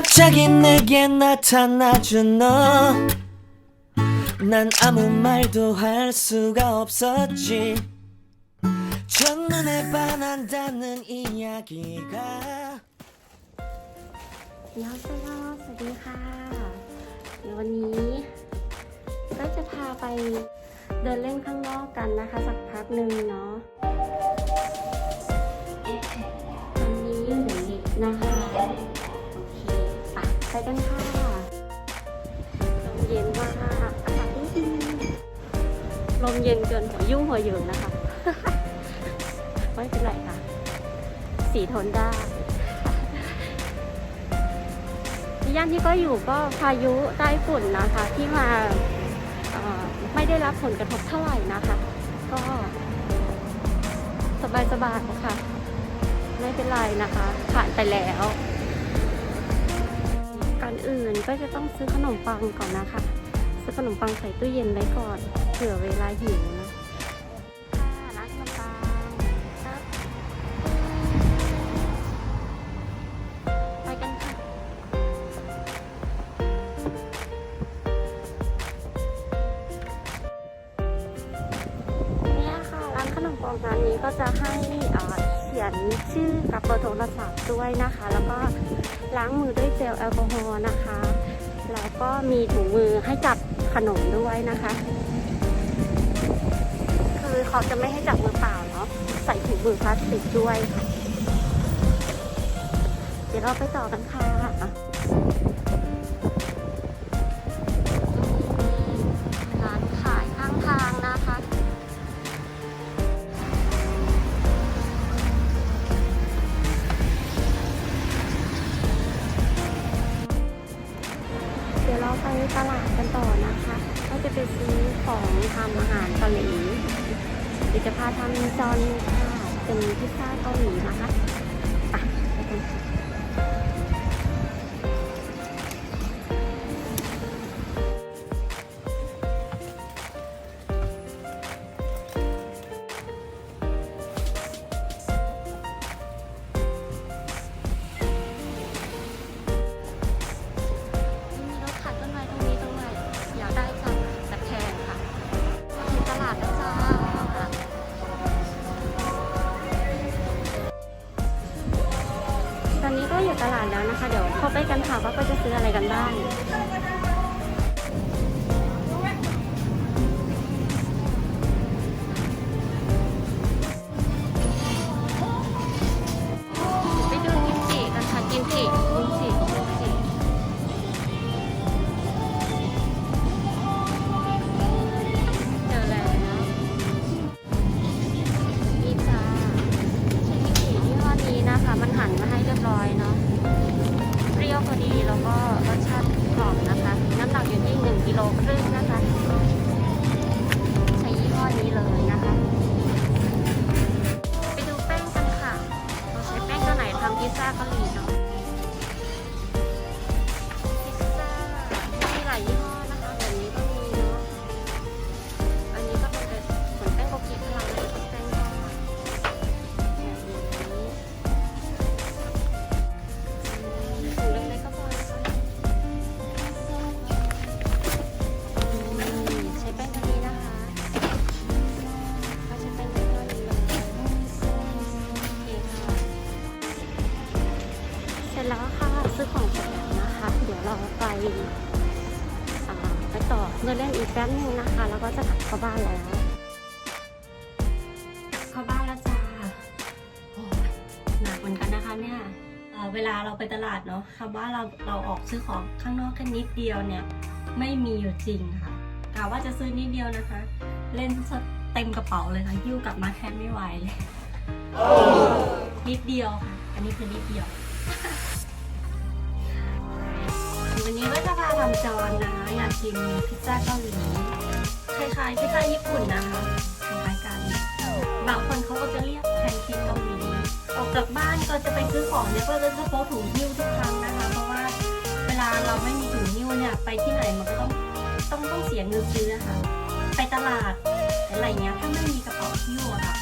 갑자기 내게 나타나준 너. 난 아무 말도 할 수가 없었지. 첫눈에 반한다는 이야기가 ยอดเซโยสวัสดีค่ะ เดี๋ยววันนี้ก็จะพาไปเดินเล่นข้างนอกกันนะคะ สักพักหนึ่งเนาะตอนนี้อยู่ในลิฟต์นะคะ โอเค ไปกันค่ะลมเย็นมากอากาศดีๆลมเย็นเกินหัวยุ่งหัวเยิงนะคะ ไม่เป็นไรค่ะ สีทนได้ย่านที่ก็อยู่ก็พายุใต้ฝุ่นนะคะ ที่มาไม่ได้รับผลกระทบเท่าไหร่นะคะ ก็สบายสบายๆค่ะไม่เป็นไรนะคะ ผ่านไปแล้ว อื่นก็จะต้องซื้อขนมปังก่อนนะคะ ซื้อขนมปังใส่ตู้เย็นไว้ก่อนเผื่อเวลาหิวนะค่ะร้านขนมปังครับไปกันค่ะเนี่ยค่ะร้านขนมปังร้านนี้ก็จะให้เอ่อเขียนชื่อกับเบอร์โทรศัพท์ด้วยนะคะ แล้วก็ ล้างมือด้วยเจลแอลกอฮอล์นะคะ แล้วก็มีถุงมือให้จับขนมด้วยนะคะ คือเขาจะไม่ให้จับมือเปล่าเนาะใส่ถุงมือพลาสติกด้วย เดี๋ยวเราไปต่อกันค่ะ เราไปตลาดกันต่อนะคะ ก็จะไปซื้อของทำอาหารเกาหลีเดี๋ยวจะพาทำจอนค่ะเป็นพิซซ่าเกาหลีนะคะ อนนี้ก็อยู่ตลาดแล้วนะคะ เดี๋ยวเข้าไปกันค่ะว่าก็จะซื้ออะไรกันบ้าง เดินเล่นอีกแป๊บนึงนะคะ แล้วก็จะกลับเข้าบ้านแล้ว เข้าบ้านแล้วจ้าโอ้หนักเหมือนกันนะคะเนี่ยเเวลาเราไปตลาดเนาะคำว่าเราเราออกซื้อของข้างนอกแค่นิดเดียวเนี่ยไม่มีอยู่จริงค่ะกะว่าจะซื้อนิดเดียวนะคะ เล่นเต็มกระเป๋าเลยค่ะหิ้วกลับมาแทบไม่ไหวเลยนิดเดียวค่ะ อันนี้คือนิดเดียว นนี้ก็จะพาทำจอนนะคะอยากกินพิซซ่าเกาหลีคล้ายๆพิซซ่าญี่ปุ่นนะคะคล้ายๆกัน บางคนเขาก็จะเรียกแพนเค้กเกาหลีออกจากบ้านก็จะไปซื้อของเนี่ยก็จะพกถุงหิ้วทุกครั้งนะคะ เพราะว่าเวลาเราไม่มีถุงหิ้วเนี่ยไปที่ไหนมันก็ต้องต้องต้องเสียเงินซื้อนะคะไปตลาดอะไรเงี้ยถ้าไม่มีกระเป๋าหิ้วอะค่ะ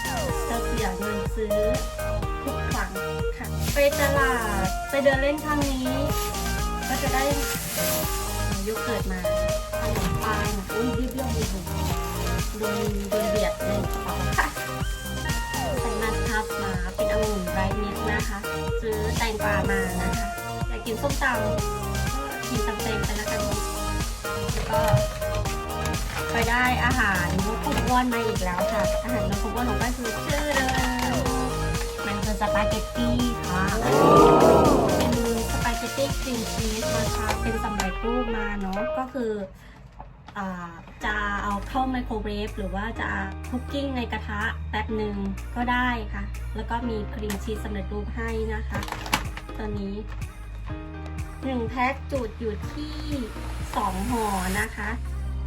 จะเสียเงินซื้อทุกครั้งค่ะ ไปตลาดไปเดินเล่นครั้งนี้ ก็จะได้ โยเกิร์ตมาขนมปังอุ้ยรีบเรื่องดีถูกโดนโดนเบียดในกระเป๋าค่ะใส่มาสคัพมาเป็นองุ่นไรมิกนะคะ ซื้อแตงกวามานะคะอยากกินส้มตำก็กินตำเต็มไปแล้วกันแล้วก็ไปได้อาหารนกขุนอ้วนมาอีกแล้วค่ะ อาหารนกขุนอ้วนของป้าคือชื่อเดิมมันคือสปาเกตตี้ค่ะ สปาเกตตี้ครีมชีสนะคะเป็นสำเร็จรูปมาเนาะก็คืออจะเอาเข้าไมโครเวฟหรือว่าจะคุกกิ้งในกระทะแป๊บหนึ่งก็ได้ค่ะ แล้วก็มีครีมชีสสำเร็จรูปให้นะคะ ตัวนี้หนึ่งแพ็คจุดอยู่ที่สองห่อนะคะ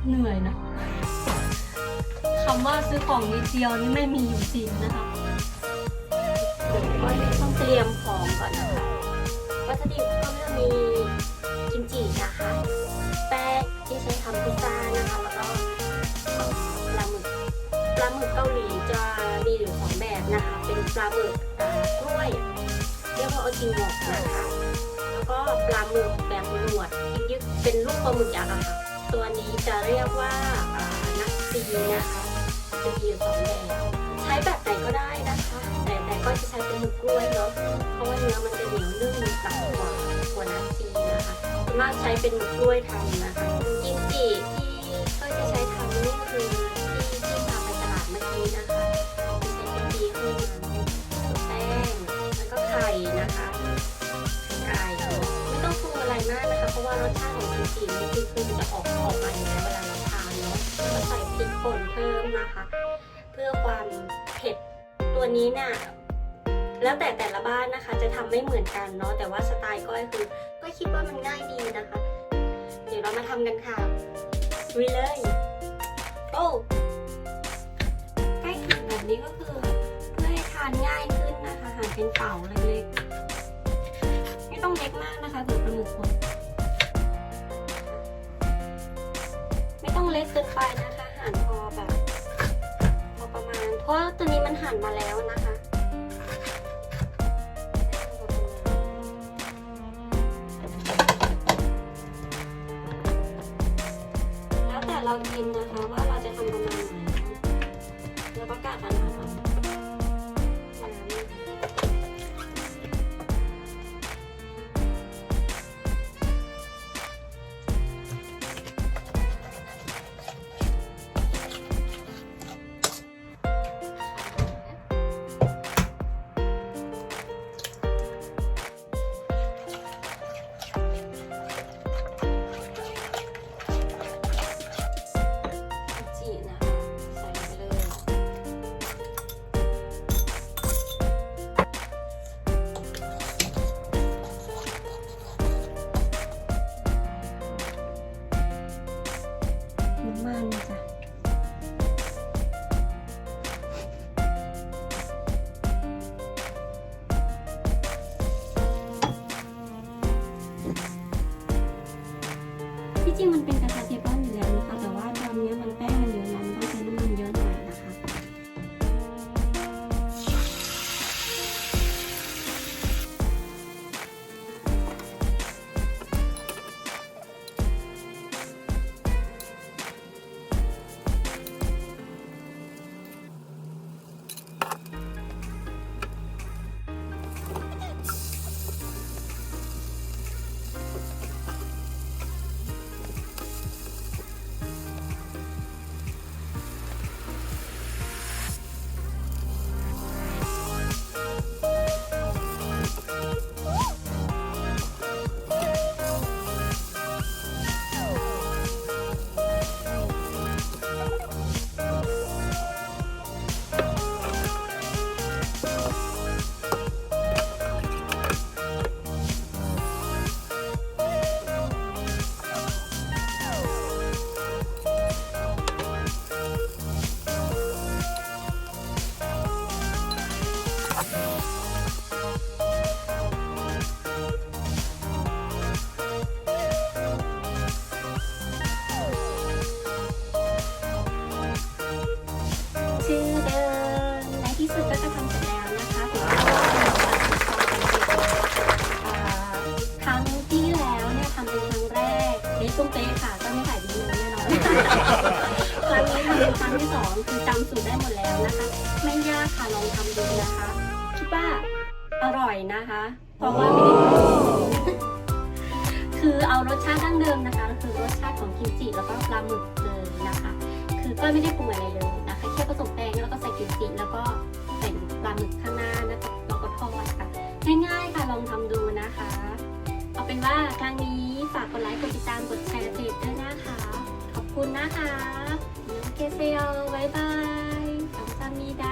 เหนื่อยนะคำว่าซื้อของนิดเดียวนี่ไม่มีอยู่จริงนะคะเดี๋ยวก็ต้องเตรียมของก่อนนะคะวัตถุดิบก็ มีกิมจินะคะ แป้งที่ใช้ทำพิซซ่านะคะ แล้วก็ปลาหมึกปลาหมึกเกาหลีจะมีอยู่สองแบบนะคะ เป็นปลาหมึกกล้วยเรียกว่าโอจิงโงะนะคะ แล้วก็ปลาหมึกแบบหนวดยึกเป็นลูกปลาหมึกยักษ์อะค่ะ ตัวนี้จะเรียกว่าอ่านักซีนะคะจะมีอยู่สองแบบใช้แบบไหนก็ได้นะคะ แต่แต่ก็จะใช้เป็นหมึกกล้วยเนาะเพราะว่าเนื้อมันจะเหนียวนุ่มหนักกว่า วนมากใช้เป็นมึกล้วยทำนะคะกิมจิที่ก็จะใช้ทำนี่คือที่ที่พาไปตลาดเมื่อกี้นะคะจะใช้กิมจิข้าวมันแป้งแล้วก็ไข่นะคะไก่ไม่ต้องปรุงอะไรมากนะคะ เพราะว่ารสชาติของกิมจินี่คือคือมันจะออกออกมาอยู่แล้วเวลาเราทานเนาะก็ใส่พริกป่นเพิ่มนะคะ เพื่อความเผ็ดตัวนี้น่ะแล้วแต่แต่ละบ้านนะคะจะทำไม่เหมือนกันเนาะแต่ว่าสไตล์ก้อยคือ ก็คิดว่ามันง่ายดีนะคะ เดี๋ยวเรามาทำกันค่ะวิเลย โอ้ใกล้ถึงแบบนี้ก็คือเพื่อให้ทานง่ายขึ้นนะคะหั่นเป็นเป่าเล็กๆไม่ต้องเล็กมากนะคะถึงปลาหมึกสดไม่ต้องเล็กเกินไปนะคะหั่นพอแบบพอประมาณ เพราะตัวนี้มันหั่นมาแล้วนะคะ เรายินนะ ครั้งนี้ทำเป็นครั้งที่สองคือจำสูตรได้หมดแล้วนะคะ ไม่ยากค่ะลองทำดูนะคะ คิดว่าอร่อยนะคะเพราะว่าไม่ได้คือเอารสชาติดั้งเดิมนะคะก็คือรสชาติของกิมจิแล้วก็ปลาหมึกเลยนะคะ คือก็ไม่ได้ปรุงอะไรเลยนะคะแค่ผสมแป้งแล้วก็ใส่กิมจิแล้วก็เป็นปลาหมึกข้างหน้านะคะแล้วก็ทอดค่ะง่ายๆค่ะลองทำดูนะคะ เอาเป็นว่าครั้งนี้ฝากกดไลค์กดติดตามกดแชร์เพจด้วย คะ ขอบคุณนะคะยูเคเซโอบายบาย감사합니다 า